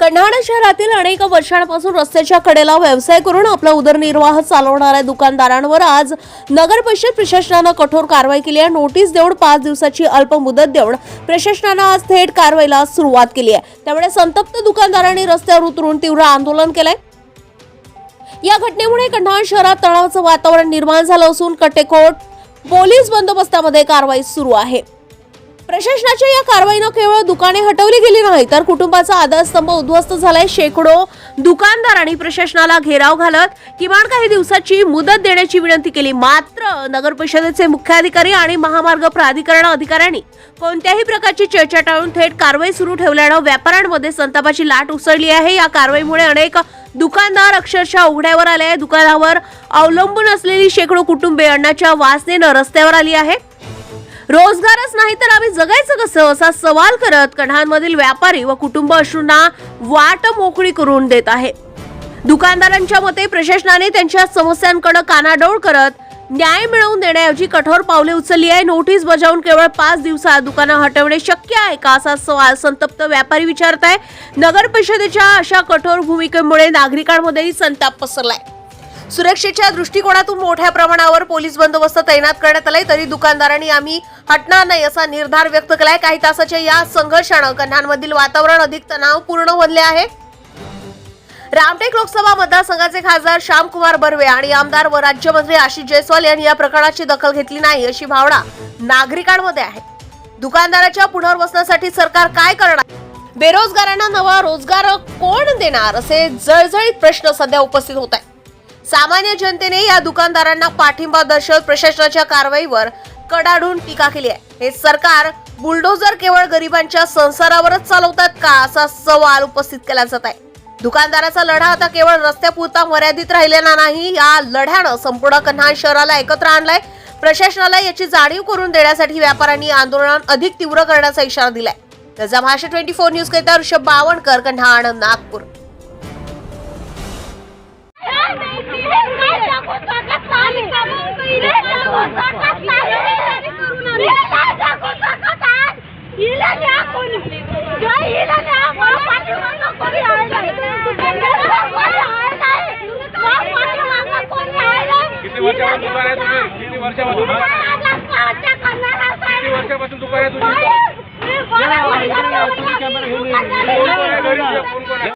कन्हाड शहरातील अनेक वर्षांपासून रस्त्याच्या कडेला व्यवसाय करून आपला उदरनिर्वाह चालवणाऱ्या दुकानदारांवर आज नगर परिषद प्रशासनानं कठोर कारवाई केली आहे. नोटीस देऊन पाच दिवसाची अल्प मुदत देऊन प्रशासनानं आज थेट कारवाईला सुरुवात केली आहे. त्यामुळे संतप्त दुकानदारांनी रस्त्यावर उतरून तीव्र आंदोलन केलंय. या घटनेमुळे कन्हाड शहरात तणावाचं वातावरण निर्माण झालं असून कटेकोट पोलीस बंदोबस्तामध्ये कारवाई सुरू आहे. प्रशासनाच्या या कारवाईनं केवळ दुकाने हटवली गेली नाही तर कुटुंबाचा आधारस्तंभ उद्ध्वस्त झालाय. शेकडो दुकानदारांनी प्रशासनाला घेराव घालत किमान काही दिवसाची मुदत देण्याची विनंती केली. मात्र नगर परिषदेचे मुख्याधिकारी आणि महामार्ग प्राधिकरण अधिकाऱ्यांनी कोणत्याही प्रकारची चर्चा टाळून थेट कारवाई सुरू ठेवल्यानं व्यापाऱ्यांमध्ये संतापाची लाट उसळली आहे. या कारवाईमुळे अनेक दुकानदार अक्षरशः उघड्यावर आले आहे दुकानावर अवलंबून असलेली शेकडो कुटुंबे अन्नाच्या वासनेनं रस्त्यावर आली आहे रोजगारच नाही तर आम्ही जगायचं कसं? असा सवाल करत कढांमधील व्यापारी व कुटुंब अश्रूंना वाट मोकळी करून देत आहे. दुकानदारांच्या मते प्रशासनाने त्यांच्या समस्यांकडे कानाडोळ करत न्याय मिळवून देण्याऐवजी कठोर पावले उचलली आहे. नोटीस बजावून केवळ पाच दिवसात दुकानं हटवणे शक्य आहे का? असा सवाल संतप्त व्यापारी विचारत आहे नगर परिषदेच्या अशा कठोर भूमिकेमुळे नागरिकांमध्येही संताप पसरलाय. सुरक्षेच्या दृष्टिकोनातून मोठ्या प्रमाणावर पोलीस बंदोबस्त तैनात करण्यात आलाय. तरी दुकानदारांनी आम्ही हटणार नाही असा निर्धार व्यक्त केलाय. काही तासाच्या या संघर्षानं कन्हानमधील वातावरण अधिक तणावपूर्ण बनले आहे. रामटेक लोकसभा मतदारसंघाचे खासदार श्यामकुमार बर्वे आणि आमदार व राज्यमंत्री आशिष जयस्वाल यांनी या प्रकरणाची दखल घेतली नाही अशी भावना नागरिकांमध्ये आहे. दुकानदाराच्या पुनर्वसनासाठी सरकार काय करणार? बेरोजगारांना नवा रोजगार कोण देणार? असे जळजळीत प्रश्न सध्या उपस्थित होत आहेत. सामान्य जनतेने या दुकानदारांना पाठिंबा दर्शवत प्रशासनाच्या कारवाईवर कडाडून टीका केली आहे. हे सरकार बुलडोजर केवळ गरिबांच्या संसारावरच चालवतात का असा सवाल उपस्थित केला जात आहे. दुकानदाराचा लढा आता केवळ रस्त्यापुरता मर्यादित राहिलेला नाही या लढ्यानं संपूर्ण कन्हान शहराला एकत्र आणलाय. प्रशासनाला याची जाणीव करून देण्यासाठी व्यापाऱ्यांनी आंदोलन अधिक तीव्र करण्याचा इशारा दिलाय. त्याचा भाषा ट्वेंटी फोर न्यूज करिता ऋषभ बावणकर कन्हाण नागपूर. किती वर्षापासून दुकान आहे तुझी किती वर्षापासून? किती वर्षापासून दुकान आहे तुझी? कोण कोण आहे?